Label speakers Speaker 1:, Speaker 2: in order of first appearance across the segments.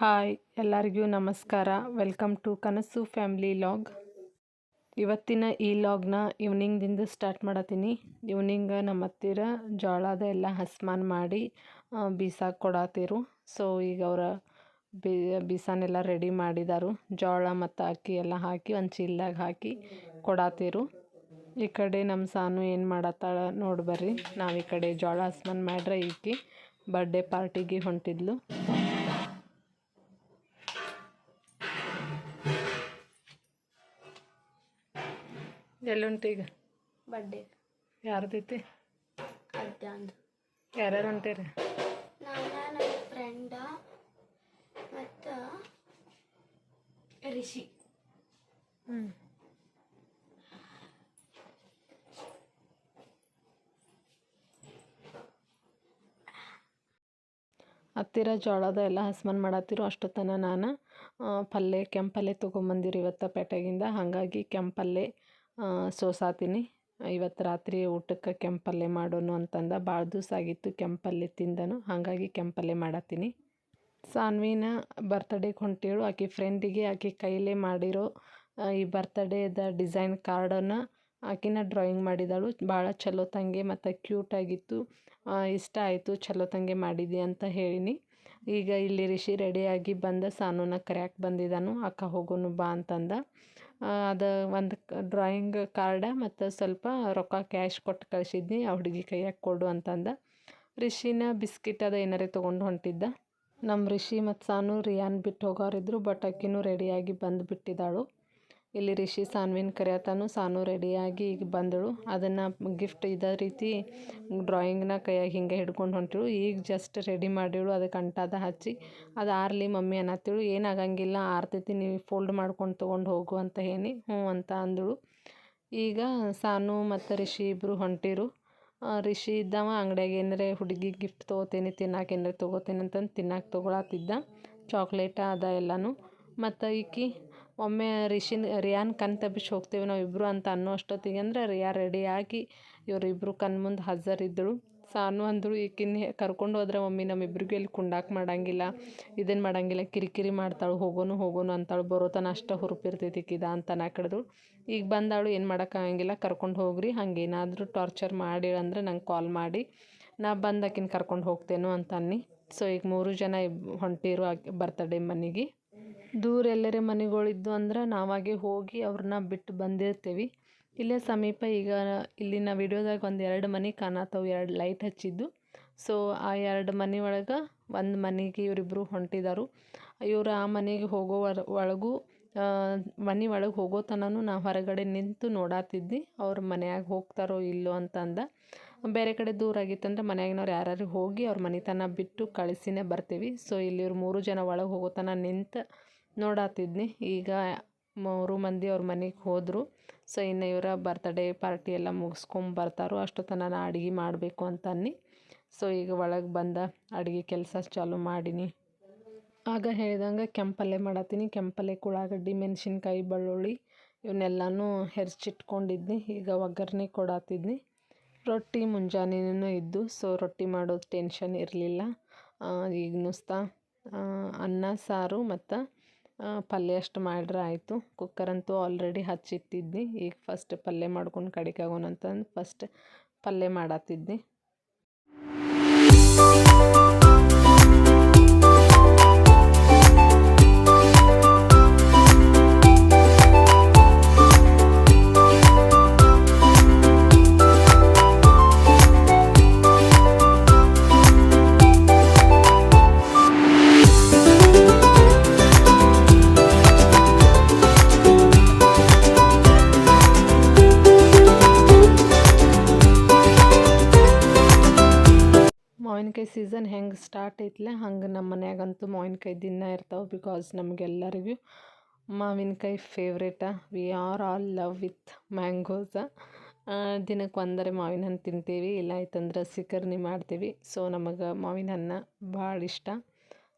Speaker 1: Hi, ಎಲ್ಲರಿಗೂ ನಮಸ್ಕಾರ. Welcome to Kanasu family log. ಇವತ್ತಿನ ಈ ಲಾಗ್ನ ಈವ್ನಿಂಗ್ದಿಂದ ಸ್ಟಾರ್ಟ್ ಮಾಡತ್ತೀನಿ ಈವ್ನಿಂಗ್ ನಮ್ಮ ಹತ್ತಿರ ಜೋಳದ ಎಲ್ಲ ಹಸ್ಮಾನ್ ಮಾಡಿ ಬೀಸಾಕ್ ಕೊಡತ್ತೀರು ಸೊ, ಈಗ ಅವರ ಬೀ, ಬೀಸಾನೆಲ್ಲ ರೆಡಿ ಮಾಡಿದಾರು. ಜೋಳ ಮತ್ತು ಅಕ್ಕಿ ಎಲ್ಲ ಹಾಕಿ, ಒಂದು ಚೀಲ್ದಾಗ ಹಾಕಿ ಕೊಡತ್ತೀರು ಈ ಕಡೆ ನಮ್ಮ ಸಾನು ಏನು ಮಾಡತ್ತಾಳ ನೋಡಿ ಬರ್ರಿ. ನಾವು ಈ ಕಡೆ ಜೋಳ ಹಸ್ಮಾನ್ ಮಾಡ್ರೆ ಈಕಿ ಬರ್ಡೇ ಪಾರ್ಟಿಗೆ ಹೊಂಟಿದ್ಲು. ಎಲ್ಲುಂಟು ಈಗ?
Speaker 2: ಬರ್ಡೇ
Speaker 1: ಯಾರ್ದೈತಿ?
Speaker 2: ಅದ್ಯಾಂದು
Speaker 1: ಯಾರ್ಯಾರು ಹೊಂಟೀರಿ
Speaker 2: ನಾನು ನನ್ನ ಫ್ರೆಂಡ ಮತ್ತು ರಿಷಿ.
Speaker 1: ಹ್ಞೂ ಹತ್ತಿರ ಜೋಳದ ಎಲ್ಲ ಹಸ್ಮನ್ ಮಾಡತ್ತಿರು ಅಷ್ಟೊತ್ತನ ನಾನು ಪಲ್ಲೆ ಪಲ್ಯ ಕೆಂಪು ಪಲ್ಯ ತೊಗೊಂಬಂದಿರಿ ಇವತ್ತು ಪೇಟೆಗಿಂದ. ಹಾಗಾಗಿ ಕೆಂಪಲ್ಲೆ ಸೋಸಾತೀನಿ. ಇವತ್ತು ರಾತ್ರಿ ಊಟಕ್ಕೆ ಕೆಂಪಲ್ಲೆ ಮಾಡೋನು ಅಂತಂದ. ಭಾಳ ದಿವಸ ಆಗಿತ್ತು ಕೆಂಪಲ್ಲೆ ತಿಂದನು. ಹಾಗಾಗಿ ಕೆಂಪಲ್ಲೆ ಮಾಡತ್ತೀನಿ. ಸಾನ್ವಿನ ಬರ್ತಡೇಗೆ ಹೊಂಟೇಳು. ಆಕೆ ಫ್ರೆಂಡಿಗೆ ಆಕೆ ಕೈಲೇ ಮಾಡಿರೋ ಈ ಬರ್ತಡೇದ ಡಿಸೈನ್ ಕಾರ್ಡನ್ನು ಆಕಿನ ಡ್ರಾಯಿಂಗ್ ಮಾಡಿದಳು. ಭಾಳ ಚಲೋ ತಂಗೆ ಮತ್ತು ಕ್ಯೂಟಾಗಿತ್ತು ಇಷ್ಟ ಆಯಿತು, ಚಲೋ ತಂಗೆ ಮಾಡಿದಿ ಅಂತ ಹೇಳಿನಿ. ಈಗ ಇಲ್ಲಿ ರಿಷಿ ರೆಡಿಯಾಗಿ ಬಂದ. ಸಾನುನ ಕರ್ಯಾಕೆ ಬಂದಿದ್ದಾನು ಅಕ್ಕ ಹೋಗೋನು ಬಾ ಅಂತಂದ. ಅದು ಒಂದು ಡ್ರಾಯಿಂಗ್ ಕಾರ್ಡ ಮತ್ತು ಸ್ವಲ್ಪ ರೊಕ್ಕ ಕ್ಯಾಶ್ ಕೊಟ್ಟು ಕಳಿಸಿದ್ನಿ, ಆ ಹುಡುಗಿ ಕೈಯಾಗ ಕೊಡು ಅಂತಂದ. ರಿಷಿನ ಬಿಸ್ಕಿಟ್ ಅದ ಏನಾರೇ ತೊಗೊಂಡು ಹೊಂಟಿದ್ದ. ನಮ್ಮ ರಿಷಿ ಮತ್ತು ಸಾನು ರಿಯಾನ್ ಬಿಟ್ಟು ಹೋಗೋರಿದ್ರು, ಬಟ್ ಆಕಿನೂ ರೆಡಿಯಾಗಿ ಬಂದು ಬಿಟ್ಟಿದ್ದಾಳು ಇಲ್ಲಿ ರಿಷಿ ಸಾನ್ವಿನ ಕರೆಯತಾನು ಸಾನು ರೆಡಿಯಾಗಿ ಈಗ ಬಂದಳು. ಅದನ್ನು ಗಿಫ್ಟ್ ಇದ ರೀತಿ ಡ್ರಾಯಿಂಗ್ನ ಕೈಯಾಗ ಹಿಂಗೆ ಹಿಡ್ಕೊಂಡು ಹೊಂಟಳು. ಈಗ ಜಸ್ಟ್ ರೆಡಿ ಮಾಡಿಳು, ಅದಕ್ಕೆ ಅಂಟಾದ ಹಚ್ಚಿ. ಅದು ಆರ್ಲಿ ಮಮ್ಮಿ ಅನ್ನತ್ತಿಳು ಏನಾಗಂಗಿಲ್ಲ ಆರ್ತೈತಿ, ನೀವು ಫೋಲ್ಡ್ ಮಾಡ್ಕೊಂಡು ತೊಗೊಂಡು ಹೋಗು ಅಂತ ಹೇಳಿ, ಹ್ಞೂ ಅಂತ ಅಂದಳು. ಈಗ ಸಾನು ಮತ್ತು ರಿಷಿ ಇಬ್ಬರು ಹೊಂಟಿರು. ರಿಷಿ ಇದ್ದವ, ಅಂಗಡಿಯಾಗ ಏನಾರೆ ಹುಡುಗಿ ಗಿಫ್ಟ್ ತೊಗೋತೀನಿ ತಿನ್ನಕ್ಕೆ ಏನಾರ ತೊಗೋತೀನಿ ಅಂತಂದು ತಿನ್ನಕ್ಕೆ ತೊಗೊಳತ್ತಿದ್ದ ಚಾಕ್ಲೇಟ ಅದ ಎಲ್ಲನೂ. ಮತ್ತು ಈಕಿ ಒಮ್ಮೆ ರಿಷಿನ್, ರಿಯಾನ್ ಕಣ್ ತಪ್ಪಿಸಿ ಹೋಗ್ತೇವೆ ನಾವಿಬ್ಬರು ಅಂತ ಅನ್ನೋ ಅಷ್ಟೊತ್ತಿಗೆ ಅಂದ್ರೆ ರಿಯಾ ರೆಡಿಯಾಗಿ ಇವರಿಬ್ಬರು ಕಣ್ಣು ಮುಂದೆ ಹಾಜರಿದ್ದಳು ಸಾನು ಅಂದರು ಈಕಿನ ಕರ್ಕೊಂಡು ಹೋದ್ರೆ ಮಮ್ಮಿ ನಮ್ಮಿಬ್ರಿಗೂ ಇಲ್ಲಿ ಕುಂಡಾಕ್ ಮಾಡಂಗಿಲ್ಲ ಇದನ್ನು ಮಾಡಂಗಿಲ್ಲ, ಕಿರಿಕಿರಿ ಮಾಡ್ತಾಳು, ಹೋಗೋನು ಹೋಗೋನು ಅಂತಾಳು ಬರೋತನ ಅಷ್ಟು ಹುರುಪಿರ್ತೈತಿ ಈಕಿದ ಅಂತ ನಾಕಡ್ದು ಈಗ ಬಂದಾಳು, ಏನು ಮಾಡೋಕ್ಕಾಗಂಗಿಲ್ಲ ಕರ್ಕೊಂಡು ಹೋಗ್ರಿ, ಹಂಗೇನಾದರೂ ಟಾರ್ಚರ್ ಮಾಡಿ ಅಂದ್ರೆ ನಂಗೆ ಕಾಲ್ ಮಾಡಿ. ನಾ ಬಂದು ಆಕಿನ ಕರ್ಕೊಂಡು ಹೋಗ್ತೇನೋ ಅಂತ ಅನ್ನಿ. ಸೊ ಈಗ ಮೂರು ಜನ ಇಬ್, ಹೊಂಟಿರು ಬರ್ತಡೆ ಬರ್ತಡೇ ಮನೆಗೆ. ದೂರ ಎಲ್ಲರೇ ಮನೆಗಳಿದ್ದು ಅಂದ್ರೆ ನಾವಾಗೆ ಹೋಗಿ ಅವ್ರನ್ನ ಬಿಟ್ಟು ಬಂದಿರ್ತೀವಿ. ಇಲ್ಲೇ ಸಮೀಪ ಈಗ ಇಲ್ಲಿನ ವಿಡಿಯೋದಾಗ ಒಂದು ಎರಡು ಮನೆ ಕಾಣತ್ತವು ಎರಡು ಲೈಟ್ ಹಚ್ಚಿದ್ದು. ಸೊ ಆ ಎರಡು ಮನೆ ಒಳಗೆ ಒಂದು ಮನೆಗೆ ಇವರಿಬ್ಬರು ಹೊಂಟಿದಾರು. ಇವರು ಆ ಮನೆಗೆ ಹೋಗೋ ಒಳಗೂ ಮನೆ ಒಳಗೆ ಹೋಗೋ ತನೂ ನಾವು ಹೊರಗಡೆ ನಿಂತು ನೋಡಾತಿದ್ವಿ. ಅವ್ರ ಮನೆಯಾಗ ಹೋಗ್ತಾರೋ ಇಲ್ಲೋ ಅಂತಂದ. ಬೇರೆ ಕಡೆ ದೂರ ಆಗಿತ್ತಂದ್ರೆ ಮನೆಯಾಗಿನವ್ರು ಯಾರು ಹೋಗಿ ಅವ್ರ ಮನೆತನ ಬಿಟ್ಟು ಕಳಿಸಿನೇ ಬರ್ತೀವಿ. ಸೊ ಇಲ್ಲಿ ಇವ್ರು ಮೂರು ಜನ ಒಳಗೆ ಹೋಗೋ ತನಕ ನಿಂತು ನೋಡಾತಿದ್ನಿ. ಈಗ ಮೂರು ಮಂದಿ ಅವ್ರ ಮನೆಗೆ ಹೋದರು. ಸೊ, ಇನ್ನು ಇವರ ಬರ್ತಡೇ ಪಾರ್ಟಿ ಎಲ್ಲ ಮುಗಿಸ್ಕೊಂಡು ಬರ್ತಾರೋ ಅಷ್ಟೊತ್ತನ ನಾನು ಅಡುಗೆ ಮಾಡಬೇಕು ಅಂತನ್ನಿ. ಸೊ, ಈಗ ಒಳಗೆ ಬಂದ ಅಡುಗೆ ಕೆಲಸ ಚಾಲು ಮಾಡೀನಿ. ಆಗ ಹೇಳಿದಂಗೆ ಕೆಂಪಲ್ಲೆ ಮಾಡತ್ತೀನಿ ಕೆಂಪಲ್ಲೆ ಉಳ್ಳಾಗಡ್ಡಿ, ಮೆಣಸಿನ್ಕಾಯಿ, ಬೆಳ್ಳುಳ್ಳಿ ಇವನ್ನೆಲ್ಲನೂ ಹೆರ್ಚಿಟ್ಕೊಂಡಿದ್ನಿ ಈಗ ಒಗ್ಗರಣೆ ಕೊಡತ್ತಿದ್ನಿ ರೊಟ್ಟಿ ಮುಂಜಾನೆನೂ ಇದ್ದು, ಸೊ, ರೊಟ್ಟಿ ಮಾಡೋದು ಟೆನ್ಷನ್ ಇರಲಿಲ್ಲ. ಈಗ ನುಸ್ತಾ ಅನ್ನ, ಸಾರು ಮತ್ತು ಪಲ್ಯ ಅಷ್ಟು ಮಾಡ್ರೆ ಆಯಿತು. ಕುಕ್ಕರ್ ಅಂತೂ ಆಲ್ರೆಡಿ ಹಚ್ಚಿಟ್ಟಿದ್ನಿ. ಈಗ ಫಸ್ಟ್ ಪಲ್ಯ ಮಾಡ್ಕೊಂಡು ಕಡಿಕಾಗೋಣ ಅಂತಂದು ಫಸ್ಟ್ ಪಲ್ಯ ಮಾಡತ್ತಿದ್ನಿ ಮಾವಿನಕಾಯಿ ಸೀಸನ್ ಹೆಂಗೆ ಸ್ಟಾರ್ಟ್ ಐತ್ಲೆ, ಹಂಗೆ ನಮ್ಮ ಮನ್ಯಾಗಂತೂ ಮಾವಿನಕಾಯಿ ದಿನ ಇರ್ತಾವೆ ಬಿಕಾಸ್ ನಮಗೆಲ್ಲರಿಗೂ ಮಾವಿನಕಾಯಿ favourite we are all love with mangoes ದಿನಕ್ಕೆ ಒಂದರೆ ಮಾವಿನ ಹಣ್ಣು ತಿಂತೀವಿ, ಇಲ್ಲ ಆಯ್ತಂದ್ರೆ ಸಿಕರ್ನಿ ಮಾಡ್ತೀವಿ. ಸೊ ನಮಗೆ ಮಾವಿನ ಹಣ್ಣು ಭಾಳ ಇಷ್ಟ.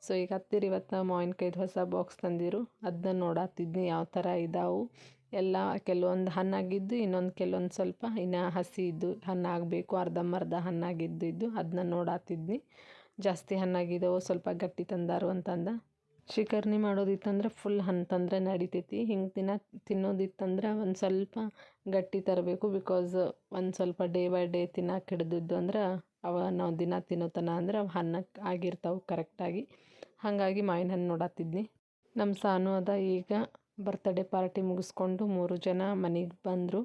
Speaker 1: ಸೊ ಈಗ ಹತ್ತಿರ ಇವತ್ತು ಮಾವಿನಕಾಯ್ದು ಹೊಸ ಬಾಕ್ಸ್ ತಂದಿರು ಅದನ್ನ ನೋಡತ್ತಿದ್ನಿ ಯಾವ ಥರ ಇದಾವು. ಎಲ್ಲ ಕೆಲವೊಂದು ಹಣ್ಣಾಗಿದ್ದು, ಇನ್ನೊಂದು ಕೆಲವೊಂದು ಸ್ವಲ್ಪ ಇನ್ನು ಹಸಿ ಇದ್ದು ಹಣ್ಣಾಗಬೇಕು, ಅರ್ಧಂಬರ್ಧ ಹಣ್ಣಾಗಿದ್ದು ಇದ್ದು ಅದನ್ನ ನೋಡಾತಿದ್ನಿ. ಜಾಸ್ತಿ ಹಣ್ಣಾಗಿದ್ದವು ಸ್ವಲ್ಪ ಗಟ್ಟಿ ತಂದಾರು ಅಂತಂದ. ಶಿಕರ್ಣಿ ಮಾಡೋದಿತ್ತಂದ್ರೆ ಫುಲ್ ಅಂತಂದ್ರೆ ನಡಿತೈತಿ. ಹಿಂಗೆ ದಿನ ತಿನ್ನೋದಿತ್ತಂದ್ರೆ ಒಂದು ಸ್ವಲ್ಪ ಗಟ್ಟಿ ತರಬೇಕು ಬಿಕಾಸ್ ಒಂದು ಸ್ವಲ್ಪ ಡೇ ಬೈ ಡೇ ತಿನ್ನಕ್ಕೆ ಹಿಡ್ದಿದ್ದು ಅಂದ್ರೆ ಅವ ನಾವು ದಿನ ತಿನ್ನೋತನ ಅಂದ್ರೆ ಅವು ಹಣ್ಣಕ್ಕೆ ಆಗಿರ್ತಾವೆ ಕರೆಕ್ಟಾಗಿ ಹಾಗಾಗಿ ಮಾವಿನ ಹಣ್ಣು ನೋಡತ್ತಿದ್ನಿ ನಮ್ಮ ಸಾನು ಅದ ಈಗ ಬರ್ತ್ಡೇ ಪಾರ್ಟಿ ಮುಗಿಸ್ಕೊಂಡು ಮೂರು ಜನ ಮನೆಗೆ ಬಂದರು.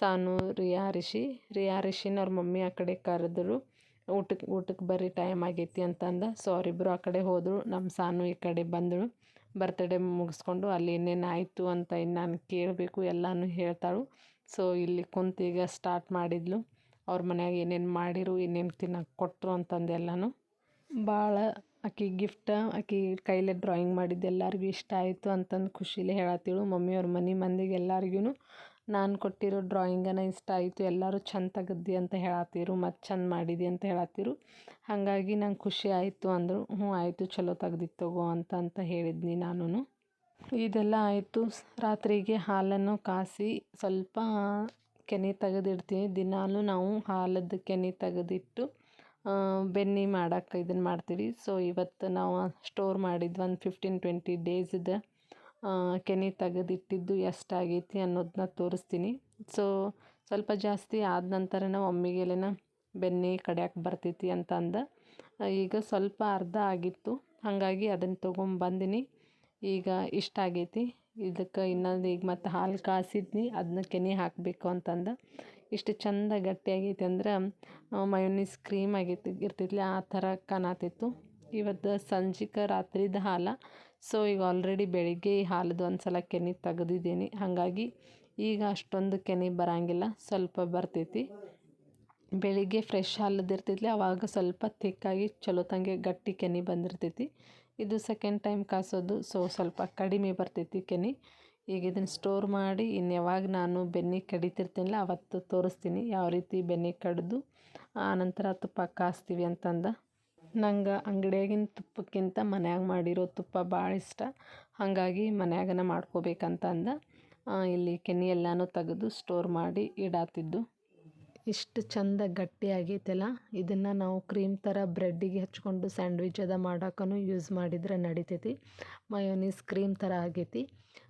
Speaker 1: ಸಾನು, ರಿಯಾ, ರಿಷಿ. ರಿಯಾ, ರಿಷಿನ ಅವ್ರ ಮಮ್ಮಿ ಆ ಕಡೆ ಕರೆದ್ರು. ಊಟಕ್ಕೆ ಊಟಕ್ಕೆ ಬರೀ ಟೈಮ್ ಆಗೈತಿ ಅಂತಂದ. ಸೊ ಅವರಿಬ್ಬರು ಆ ಕಡೆ ಹೋದರು. ನಮ್ಮ ಸಾನು ಈ ಕಡೆ ಬಂದಳು. ಬರ್ತ್ಡೇ ಮುಗಿಸ್ಕೊಂಡು ಅಲ್ಲಿ ಏನೇನು ಆಯಿತು ಅಂತ ಇನ್ನು ನಾನು ಕೇಳಬೇಕು, ಎಲ್ಲನೂ ಹೇಳ್ತಾಳು. ಸೊ ಇಲ್ಲಿ ಕುಂತು ಈಗ ಸ್ಟಾರ್ಟ್ ಮಾಡಿದ್ಲು. ಅವ್ರ ಮನ್ಯಾಗ ಏನೇನು ಮಾಡಿರು, ಏನೇನು ತಿನ್ನೋಕೆ ಕೊಟ್ಟರು ಅಂತಂದೆಲ್ಲನೂ ಭಾಳ ಆಕಿ ಗಿಫ್ಟ್ ಆಕಿ ಕೈಲೇ ಡ್ರಾಯಿಂಗ್ ಮಾಡಿದ್ದು ಎಲ್ಲರಿಗೂ ಇಷ್ಟ ಆಯಿತು ಅಂತಂದು ಖುಷಿಲೇ ಹೇಳತ್ತಿಳು. ಮಮ್ಮಿಯವ್ರ ಮನೆ ಮಂದಿಗೆ ಎಲ್ಲರಿಗೂ ನಾನು ಕೊಟ್ಟಿರೋ ಡ್ರಾಯಿಂಗನ ಇಷ್ಟ ಆಯಿತು, ಎಲ್ಲರೂ ಚಂದ ತೆಗೆದಿ ಅಂತ ಹೇಳತ್ತಿರು, ಮತ್ತು ಚಂದ ಮಾಡಿದಿ ಅಂತ ಹೇಳತ್ತಿರು. ಹಾಗಾಗಿ ನಂಗೆ ಖುಷಿ ಆಯಿತು ಅಂದರು, ಹ್ಞೂ ಆಯಿತು ಚಲೋ ತೆಗ್ದಿತ್ತು ತಗೋ ಅಂತ ಅಂತ ಹೇಳಿದ್ನಿ ನಾನು ಇದೆಲ್ಲ ಆಯಿತು, ರಾತ್ರಿಗೆ ಹಾಲನ್ನು ಕಾಸಿ ಸ್ವಲ್ಪ ಕೆನೆ ತೆಗೆದಿಡ್ತೀನಿ. ದಿನಾಲೂ ನಾವು ಹಾಲದ್ದು ಕೆನೆ ತೆಗೆದಿಟ್ಟು ಬೆಣ್ಣೆ ಮಾಡಕ್ಕೆ ಇದನ್ನು ಮಾಡ್ತೀವಿ. ಸೊ ಇವತ್ತು ನಾವು ಸ್ಟೋರ್ ಮಾಡಿದ್ದು ಒಂದು ಫಿಫ್ಟೀನ್ ಟ್ವೆಂಟಿ ಡೇಸ್ದು ಕೆನೆ ತೆಗೆದಿಟ್ಟಿದ್ದು ಎಷ್ಟಾಗೈತಿ ಅನ್ನೋದನ್ನ ತೋರಿಸ್ತೀನಿ. ಸೊ ಸ್ವಲ್ಪ ಜಾಸ್ತಿ ಆದ ನಂತರ ನಾವು ಒಮ್ಮಿಗೆಲೆನ ಬೆನ್ನಿ ಕಡಿಯಕ್ಕೆ ಬರ್ತೈತಿ ಅಂತ ಅಂದ. ಈಗ ಸ್ವಲ್ಪ ಅರ್ಧ ಆಗಿತ್ತು. ಹಾಗಾಗಿ ಅದನ್ನು ತೊಗೊಂಬಂದಿನಿ ಈಗ ಇಷ್ಟ ಆಗೈತಿ. ಇದಕ್ಕೆ ಇನ್ನೊಂದು ಈಗ ಮತ್ತು ಹಾಲು ಕಾಸಿದ್ನಿ. ಅದನ್ನ ಕೆನೆ ಹಾಕಬೇಕು ಅಂತಂದು ಇಷ್ಟು ಚಂದ ಗಟ್ಟಿಯಾಗೈತಿ ಅಂದ್ರೆ ಮಯೋನೀಸ್ ಕ್ರೀಮ್ ಆಗಿತ್ತು ಇರ್ತಿದ್ಲಿ ಆ ಥರ ಕಾಣತಿತ್ತು. ಇವತ್ತು ಸಂಜೆಗೆ ರಾತ್ರಿದ ಹಾಲು. ಸೊ ಈಗ ಆಲ್ರೆಡಿ ಬೆಳಿಗ್ಗೆ ಈ ಹಾಲದು ಒಂದು ಸಲ ಕೆನೆ ತೆಗೆದಿದ್ದೀನಿ. ಹಾಗಾಗಿ ಈಗ ಅಷ್ಟೊಂದು ಕೆನೆ ಬರೋಂಗಿಲ್ಲ, ಸ್ವಲ್ಪ ಬರ್ತೈತಿ. ಬೆಳಿಗ್ಗೆ ಫ್ರೆಶ್ ಹಾಲದ್ದು ಇರ್ತಿದ್ಲಿ ಆವಾಗ ಸ್ವಲ್ಪ ತಿಕ್ಕಾಗಿ ಚಲೋ ತಂಗೆ ಗಟ್ಟಿ ಕೆನೆ ಬಂದಿರ್ತೈತಿ. ಇದು ಸೆಕೆಂಡ್ ಟೈಮ್ ಕಾಸೋದು ಸೊ ಸ್ವಲ್ಪ ಕಡಿಮೆ ಬರ್ತೈತಿ ಕೆನೆ. ಈಗ ಇದನ್ನು ಸ್ಟೋರ್ ಮಾಡಿ ಇನ್ನು ಯಾವಾಗ ನಾನು ಬೆನ್ನಿ ಕಡಿತಿರ್ತೀನಲ್ಲ ಅವತ್ತು ತೋರಿಸ್ತೀನಿ ಯಾವ ರೀತಿ ಬೆನ್ನಿ ಕಡಿದು ಆನಂತರ ತುಪ್ಪ ಕಾಸ್ತೀವಿ ಅಂತಂದ. ನಂಗೆ ಅಂಗಡಿಯಾಗಿನ ತುಪ್ಪಕ್ಕಿಂತ ಮನ್ಯಾಗ ಮಾಡಿರೋ ತುಪ್ಪ ಭಾಳ ಇಷ್ಟ. ಹಾಗಾಗಿ ಮನ್ಯಾಗನ ಮಾಡ್ಕೋಬೇಕಂತ ಅಂದ ಇಲ್ಲಿ ಕೆನೆ ಎಲ್ಲನೂ ತೆಗೆದು ಸ್ಟೋರ್ ಮಾಡಿ ಇಡಾತಿದ್ದು. ಇಷ್ಟು ಚಂದ ಗಟ್ಟಿ ಆಗೈತಲ್ಲ, ಇದನ್ನು ನಾವು ಕ್ರೀಮ್ ಥರ ಬ್ರೆಡ್ಡಿಗೆ ಹಚ್ಕೊಂಡು ಸ್ಯಾಂಡ್ವಿಚ್ ಅದ ಮಾಡೋಕ್ಕೂ ಯೂಸ್ ಮಾಡಿದರೆ ನಡಿತೈತಿ. ಮಯೋನೀಸ್ ಕ್ರೀಮ್ ಥರ ಆಗೈತಿ.